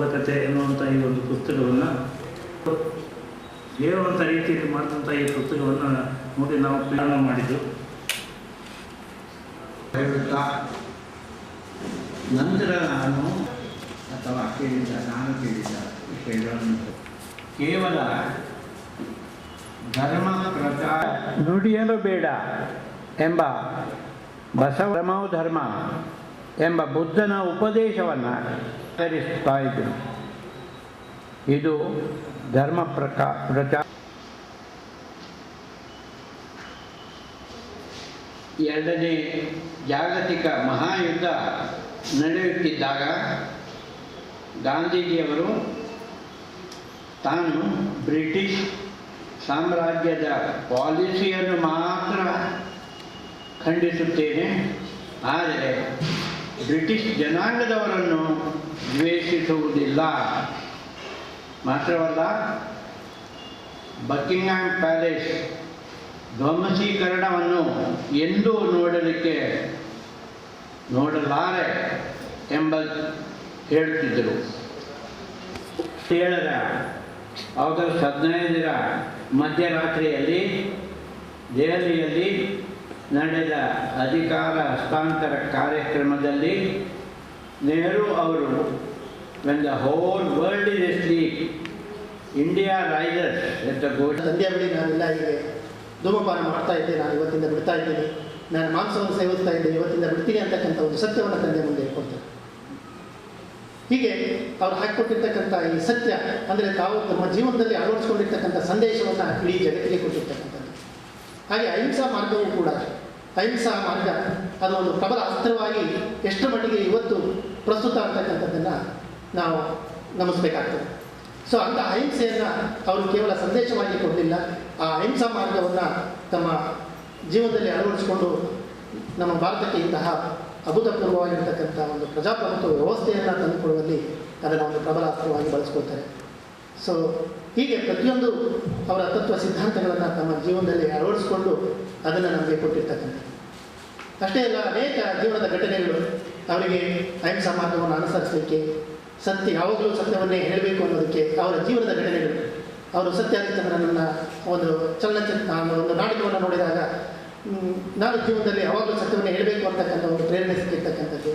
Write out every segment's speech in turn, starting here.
ಕತೆ ಎನ್ನುವಂಥ ಈ ಒಂದು ಪುಸ್ತಕವನ್ನು ಹೇಳುವಂಥ ರೀತಿಯಲ್ಲಿ ಮಾಡಿದಂಥ ಈ ಪುಸ್ತಕವನ್ನು ನೋಡಿ ನಾವು ಪ್ರಯಾಣ ಮಾಡಿದ್ದು. ನಂತರ ನಾನು ಅಥವಾ ಕೇಳಿದ, ನಾನು ಕೇಳಿದ ಕೇವಲ ಧರ್ಮ ಪ್ರಚಾರ ನುಡಿಯಲು ಬೇಡ ಎಂಬ ಬಸವ ಧರ್ಮ ಎಂಬ ಬುದ್ಧನ ಉಪದೇಶವನ್ನು ಆಚರಿಸ್ತಾ ಇದ್ದರು ಇದು ಧರ್ಮ ಪ್ರಕಾ ಪ್ರಚಾರ ಎರಡನೇ ಜಾಗತಿಕ ಮಹಾಯುದ್ಧ ನಡೆಯುತ್ತಿದ್ದಾಗ ಗಾಂಧೀಜಿಯವರು ತಾನು ಬ್ರಿಟಿಷ್ ಸಾಮ್ರಾಜ್ಯದ ಪಾಲಿಸಿಯನ್ನು ಮಾತ್ರ ಖಂಡಿಸುತ್ತೇನೆ. ಆದರೆ ಬ್ರಿಟಿಷ್ ಜನಾಂಗದವರನ್ನು ದ್ವೇಷಿಸುವುದಿಲ್ಲ. ಮಾತ್ರವಲ್ಲ ಬಕಿಂಗ್ಹ್ಯಾಮ್ ಪ್ಯಾಲೇಸ್ ಧ್ವಂಸೀಕರಣವನ್ನು ಎಂದೂ ನೋಡಲಿಕ್ಕೆ ನೋಡಲಾರೆ ಎಂಬ ಹೇಳುತ್ತಿದ್ದರು ಏಳರ ಆಗಸ್ಟ್ ಹದಿನೈದರ ಮಧ್ಯರಾತ್ರಿಯಲ್ಲಿ, ದೆಹಲಿಯಲ್ಲಿ ನಡೆದ ಅಧಿಕಾರ ಹಸ್ತಾಂತರ ಕಾರ್ಯಕ್ರಮದಲ್ಲಿ ನೆಹರು ಅವರು when the whole world is India rises at the gold ಬಳಿ ನಾನೆಲ್ಲ ಹೀಗೆ ಧೂಮಪಾನ ಮಾಡ್ತಾ ಇದ್ದೆ ನಾನು ಇವತ್ತಿಂದ ಬಿಡ್ತಾ ಇದ್ದೀನಿ. ನಾನು ಮಾಂಸವನ್ನು ಸೇವಿಸ್ತಾ ಇದ್ದೆ ಇವತ್ತಿಂದ ಬಿಡ್ತೀನಿ ಅಂತಕ್ಕಂಥ ಒಂದು ಸತ್ಯವನ್ನು ತಂದೆ ಮುಂದೆ ಇಟ್ಕೊಳ್ತಾರೆ ಹೀಗೆ ಅವ್ರು ಹಾಕಿಕೊಟ್ಟಿರ್ತಕ್ಕಂಥ ಈ ಸತ್ಯ, ಅಂದರೆ ತಾವು ತಮ್ಮ ಜೀವನದಲ್ಲಿ ಅಳವಡಿಸ್ಕೊಂಡಿರ್ತಕ್ಕಂಥ ಸಂದೇಶವನ್ನು ಇಡೀ ಜಗತ್ತಿಗೆ ಕೊಟ್ಟಿರ್ತಕ್ಕಂಥದ್ದು. ಹಾಗೆ ಅಹಿಂಸಾ ಮಾರ್ಗವೂ ಕೂಡ ಅಹಿಂಸಾ ಮಾರ್ಗ, ಅದು ಒಂದು ಪ್ರಬಲ ಅಸ್ತ್ರವಾಗಿ ಎಷ್ಟು ಮಟ್ಟಿಗೆ ಇವತ್ತು ಪ್ರಸ್ತುತ ಅಂತಕ್ಕಂಥದ್ದನ್ನು ನಾವು ಗಮನಿಸಬೇಕಾಗ್ತದೆ. ಸೊ ಅಂತ ಅಹಿಂಸೆಯನ್ನು ಅವರು ಕೇವಲ ಸಂದೇಶವಾಗಿ ಕೊಡಲಿಲ್ಲ. ಆ ಅಹಿಂಸಾ ಮಾರ್ಗವನ್ನು ತಮ್ಮ ಜೀವನದಲ್ಲಿ ಅಳವಡಿಸಿಕೊಂಡು ನಮ್ಮ ಭಾರತಕ್ಕೆ ಇಂತಹ ಅಭೂತಪೂರ್ವವಾಗಿರ್ತಕ್ಕಂಥ ಒಂದು ಪ್ರಜಾಪ್ರಭುತ್ವ ವ್ಯವಸ್ಥೆಯನ್ನು ತಂದುಕೊಡುವಲ್ಲಿ ಅದನ್ನು ಒಂದು ಪ್ರಬಲ ಅಸ್ತ್ರವಾಗಿ ಬಳಸ್ಕೊಳ್ತಾರೆ. ಸೊ ಹೀಗೆ ಪ್ರತಿಯೊಂದು ಅವರ ತತ್ವ ಸಿದ್ಧಾಂತಗಳನ್ನು ತಮ್ಮ ಜೀವನದಲ್ಲಿ ಅಳವಡಿಸಿಕೊಂಡು ಅದನ್ನು ನಮಗೆ ಕೊಟ್ಟಿರ್ತಕ್ಕಂಥದ್ದು. ಅಷ್ಟೇ ಅಲ್ಲ, ಅನೇಕ ಜೀವನದ ಘಟನೆಗಳು ಅವರಿಗೆ ಅಹಿಂಸಾ ಮಾರ್ಗವನ್ನು ಅನುಸರಿಸಲಿಕ್ಕೆ, ಸತ್ಯ ಯಾವಾಗಲೂ ಸತ್ಯವನ್ನೇ ಹೇಳಬೇಕು ಅನ್ನೋದಕ್ಕೆ ಅವರ ಜೀವನದ ಘಟನೆಗಳು. ಅವರು ಸತ್ಯಹರಿಶ್ಚಂದ್ರನನ್ನ ಒಂದು ಚಲನಚಿತ್ರ ಒಂದು ನಾಟಕವನ್ನು ನೋಡಿದಾಗ ನಾನು ಜೀವನದಲ್ಲಿ ಯಾವಾಗಲೂ ಸತ್ಯವನ್ನೇ ಹೇಳಬೇಕು ಅಂತಕ್ಕಂಥ ಒಂದು ಪ್ರೇರಣೆ ಸಿಕ್ಕಿರ್ತಕ್ಕಂಥದ್ದು.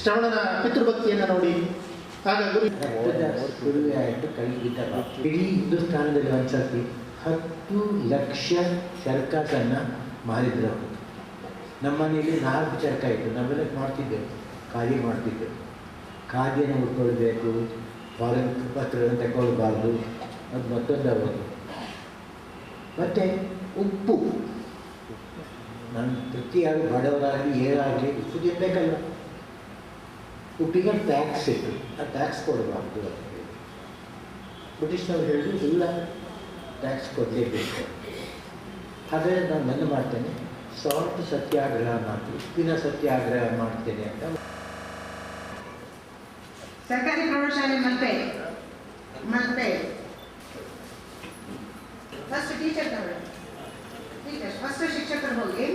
ಶ್ರವಣನ ಪಿತೃಭಕ್ತಿಯನ್ನು ನೋಡಿ ಕೈ ಇಡೀ ಹಿಂದೂಸ್ತಾನದಲ್ಲಿ ಒಂದ್ಸತಿ ಹತ್ತು ಲಕ್ಷ ಚರ್ಕಸನ್ನು ಮಾರಿದ್ರು ಅವರು. ನಮ್ಮನೇಲಿ ನಾಲ್ಕು ಚರ್ಕ ಇತ್ತು. ನಾವೆಲ್ಲ ಮಾಡ್ತಿದ್ದೆವು ಖಾದಿ ಮಾಡ್ತಿದ್ದೆವು ಖಾದಿಯನ್ನು ಉಟ್ಕೊಳ್ಬೇಕು ಫಾರಿನ್ ವಸ್ತ್ರಗಳನ್ನು ತಗೊಳ್ಬಾರ್ದು. ಅದು ಮತ್ತೊಂದು ಅವರು ಮತ್ತು ಉಪ್ಪು. ನಾನು ಪ್ರತಿಯಾಗಿ ಬಡವರಾಗಲಿ ಏರಾಗಲಿ ಉಪ್ಪು ತಿನ್ನಬೇಕಲ್ಲ ಉಪ್ಪಿಗೆ ಟ್ಯಾಕ್ಸ್ ಇತ್ತು ಆ ಟ್ಯಾಕ್ಸ್ ಕೊಡಬಾರ್ದು ಅಂತ ಹೇಳಿ ಬ್ರಿಟಿಷ್ನವ್ರು ಹೇಳಿದ್ರು, ಇಲ್ಲ ಟ್ಯಾಕ್ಸ್ ಕೊಡಲೇಬೇಕು. ಆದರೆ ನಾನು ನನ್ನ ಮಾಡ್ತೇನೆ ಸಾಲ್ಟ್ ಸತ್ಯಾಗ್ರಹ ಮಾಡ್ತೀನಿ ಉಪ್ಪಿನ ಸತ್ಯಾಗ್ರಹ ಮಾಡ್ತೇನೆ ಅಂತ. ಸರ್ಕಾರಿ ಪ್ರೌಢಶಾಲೆ ಮತ್ತೆ ಮತ್ತೆ. ಫಸ್ಟ್ ಟೀಚರ್ ತಗೊಳ್ಳಿ. ಟೀಚರ್ ಫಸ್ಟ್ ಶಿಕ್ಷಕರು ಹೋಗಿ,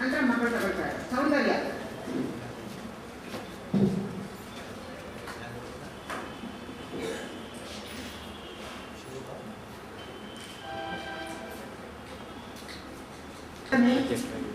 ನಂತರ ಮಕ್ಕಳು ತಗೊಳ್ತಾರೆ. చేస్తాను